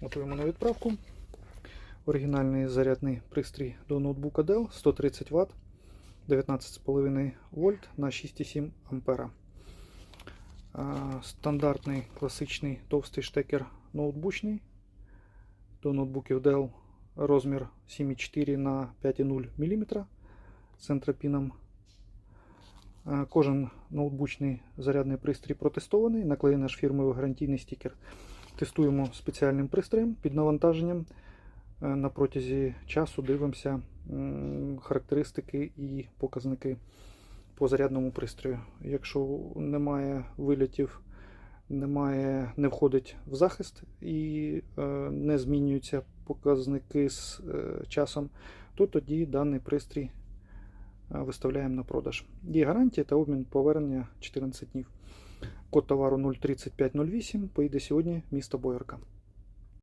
Готуємо на відправку. Оригінальний зарядний пристрій до ноутбука Dell 130 Вт, 19,5 вольт на 6,7 ампера. Стандартний класичний товстий штекер ноутбучний. До ноутбуків Dell розмір 7,4 на 5,0 мм з центропіном. Кожен ноутбучний зарядний пристрій протестований, наклеєний наш фірмовий гарантійний стікер. Тестуємо спеціальним пристроєм під навантаженням. Е, На протязі часу дивимося характеристики і показники по зарядному пристрою. Якщо немає вилітів, немає, не входить в захист і е, не змінюються показники з е, часом, то тоді даний пристрій виставляємо на продаж. Є гарантія та обмін повернення 14 днів. Код товару 03508 поїде сьогодні місто Боярка.